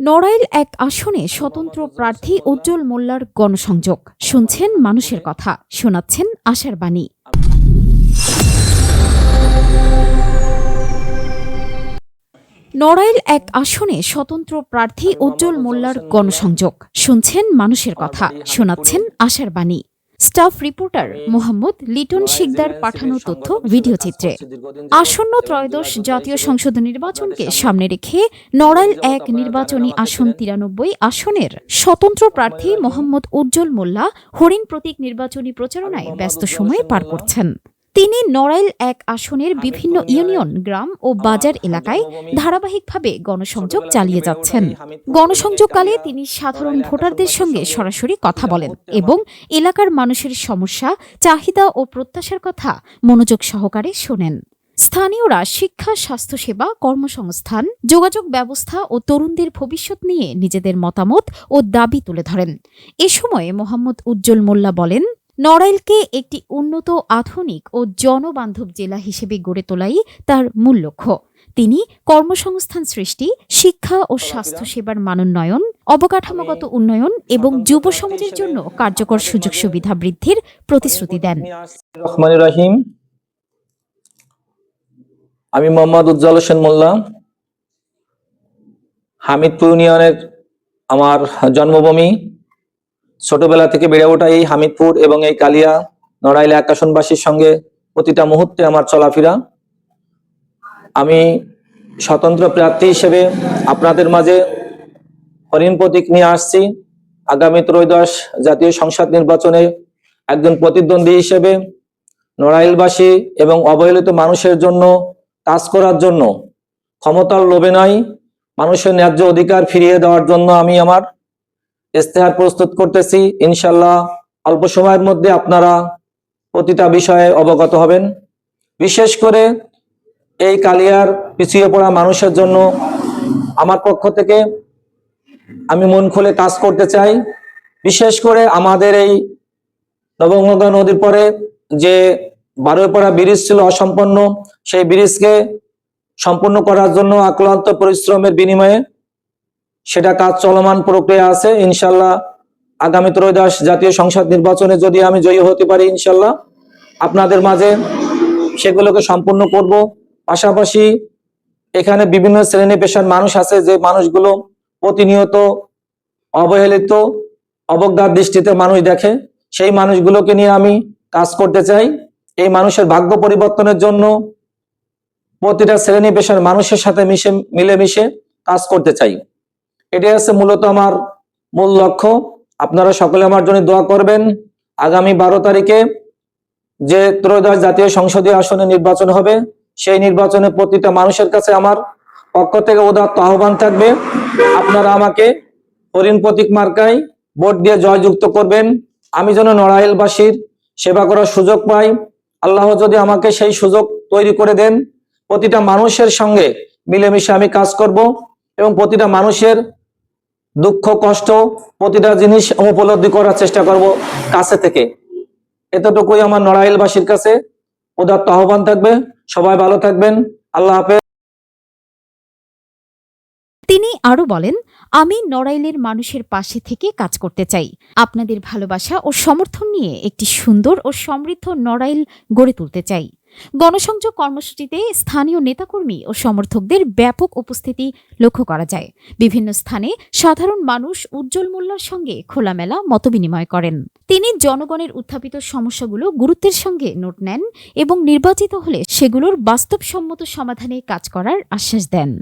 নড়াইল এক আসনে স্বতন্ত্র প্রার্থী উজ্জ্বল মোল্লার গণসংযোগ। শুনছেন মানুষের কথা। শোনাচ্ছেন আশার বাণী। নড়াইল এক আসনে স্বতন্ত্র প্রার্থী উজ্জ্বল মোল্লার গণসংযোগ। শুনছেন মানুষের কথা। শোনাচ্ছেন আশার বাণী। স্টাফ রিপোর্টার মোহাম্মদ লিটন শিকদার পাঠানো তথ্য ভিডিও চিত্রে। আসন্ন ত্রয়োদশ জাতীয় সংসদ নির্বাচনকে সামনে রেখে নড়াইল এক নির্বাচনী আসন তিরানব্বই আসনের স্বতন্ত্র প্রার্থী মোহাম্মদ উজ্জ্বল মোল্লা হরিণ প্রতীক নির্বাচনী প্রচারণায় ব্যস্ত সময়ে পার করছেন। তিনি নড়াইল এক আসনের বিভিন্ন ইউনিয়ন গ্রাম ও বাজার এলাকায় ধারাবাহিকভাবে গণসংযোগ চালিয়ে যাচ্ছেন। গণসংযোগকালে তিনি সাধারণ ভোটারদের সঙ্গে সরাসরি কথা বলেন এবং এলাকার মানুষের সমস্যা চাহিদা ও প্রত্যাশার কথা মনোযোগ সহকারে শোনেন। স্থানীয়রা শিক্ষা স্বাস্থ্যসেবা কর্মসংস্থান যোগাযোগ ব্যবস্থা ও তরুণদের ভবিষ্যৎ নিয়ে নিজেদের মতামত ও দাবি তুলে ধরেন। এ সময় মোহাম্মদ উজ্জ্বল মোল্লা বলেন নড়াইলকে একটি উন্নত আধুনিক ও জনবান্ধব জেলা হিসেবে গড়ে তোলাই তার মূল লক্ষ্য। তিনি কর্মসংস্থান সৃষ্টি শিক্ষা ও স্বাস্থ্যসেবার মানোন্নয়ন অবকাঠামোগত উন্নয়ন এবং যুব সমাজের জন্য কার্যকর সুযোগ সুবিধা বৃদ্ধির প্রতিশ্রুতি দেন। রাহিম। আমি মোহাম্মদ উজ্জ্বল হোসেন মোল্লা। হামিদপুর ইউনিয়নের আমার জন্মভূমি। ছোটবেলা থেকে বেড়ে ওঠা এই হামিদপুর এবং এই কালিয়া নড়াইল আকাশনবাসীর সঙ্গে প্রতিটা মুহূর্তে আমার চলাফেরা। আমি স্বতন্ত্র প্রার্থী হিসেবে আপনাদের মাঝে হরিণ প্রতীক নিয়ে আসছি। আগামী ত্রয়োদশ জাতীয় সংসদ নির্বাচনে একজন প্রতিদ্বন্দ্বী হিসেবে নড়াইলবাসী এবং অবহেলিত মানুষের জন্য কাজ করার জন্য ক্ষমতার লোভে নয়, মানুষের ন্যায্য অধিকার ফিরিয়ে দেওয়ার জন্য আমি আমার ইস্তেহার প্রস্তুত করতেছি। ইনশাল্লাহ অল্প সময়ের মধ্যে আপনারা প্রতিটা বিষয়ে অবগত হবেন। বিশেষ করে এই কালিয়ার পিছিয়ে পড়া মানুষের জন্য আমার পক্ষ থেকে আমি মন খুলে কাজ করতে চাই। বিশেষ করে আমাদের এই নবগঙ্গা নদীর পরে যে বারোপাড়া ব্রিজ ছিল অসম্পন্ন, সেই ব্রিজকে সম্পূর্ণ করার জন্য আক্রান্ত পরিশ্রমের বিনিময়ে সেটা কাজ চলমান প্রক্রিয়া আছে, ইনশাল্লাহ আগামী ত্রয়োদশ জাতীয় সংসদ নির্বাচনে যদি আমি জয়ী হতে পারি, ইনশাল্লাহ আপনাদের মাঝে সেগুলোকে সম্পূর্ণ করব। পাশাপাশি এখানে বিভিন্ন শ্রেণি পেশার মানুষ আছে, যে মানুষগুলো প্রতিনিয়ত অবহেলিত, অবজ্ঞার দৃষ্টিতে মানুষ দেখে। সেই মানুষগুলোকে নিয়ে আমি কাজ করতে চাই। এই মানুষের ভাগ্য পরিবর্তনের জন্য প্রতিটা শ্রেণি পেশার মানুষের সাথে মিশে, মিলেমিশে কাজ করতে চাই। এটাই হচ্ছে মূলত আমার মূল লক্ষ্য। আপনারা সকলে আমার জন্য দোয়া করবেন। আগামী বারো তারিখে যে ত্রয়োদশ জাতীয় সংসদীয় আসনে নির্বাচন হবে, সেই নির্বাচনে প্রতিটা মানুষের কাছে আমার পক্ষ থেকে উদাত্ত আহ্বান থাকবে। আপনারা আমাকে হরিণ প্রতীক মার্কায় ভোট দিয়ে জয়যুক্ত করবেন। আমি যেন নড়াইলবাসীর সেবা করার সুযোগ পাই। আল্লাহ যদি আমাকে সেই সুযোগ তৈরি করে দেন, প্রতিটা মানুষের সঙ্গে মিলেমিশে আমি কাজ করব। এবং প্রতিটা মানুষের দুঃখ, কষ্ট প্রতিটা জিনিস উপলব্ধি করার চেষ্টা করব কাছে থেকে। এতটুকুই আমার নড়াইলবাসীর কাছে উদাত্ত আহ্বান থাকবে। সবাই ভালো থাকবেন। আল্লাহ হাফেজ। তিনি আরও বলেন, আমি নড়াইলের মানুষের পাশে থেকে কাজ করতে চাই। আপনাদের ভালোবাসা ও সমর্থন নিয়ে একটি সুন্দর ও সমৃদ্ধ নড়াইল গড়ে তুলতে চাই। গণসংযোগ কর্মসূচিতে স্থানীয় নেতাকর্মী ও সমর্থকদের ব্যাপক উপস্থিতি লক্ষ্য করা যায়। বিভিন্ন স্থানে সাধারণ মানুষ উজ্জ্বল মোল্লার সঙ্গে খোলামেলা মতবিনিময় করেন। তিনি জনগণের উত্থাপিত সমস্যাগুলো গুরুত্বের সঙ্গে নোট নেন এবং নির্বাচিত হলে সেগুলোর বাস্তবসম্মত সমাধানে কাজ করার আশ্বাস দেন।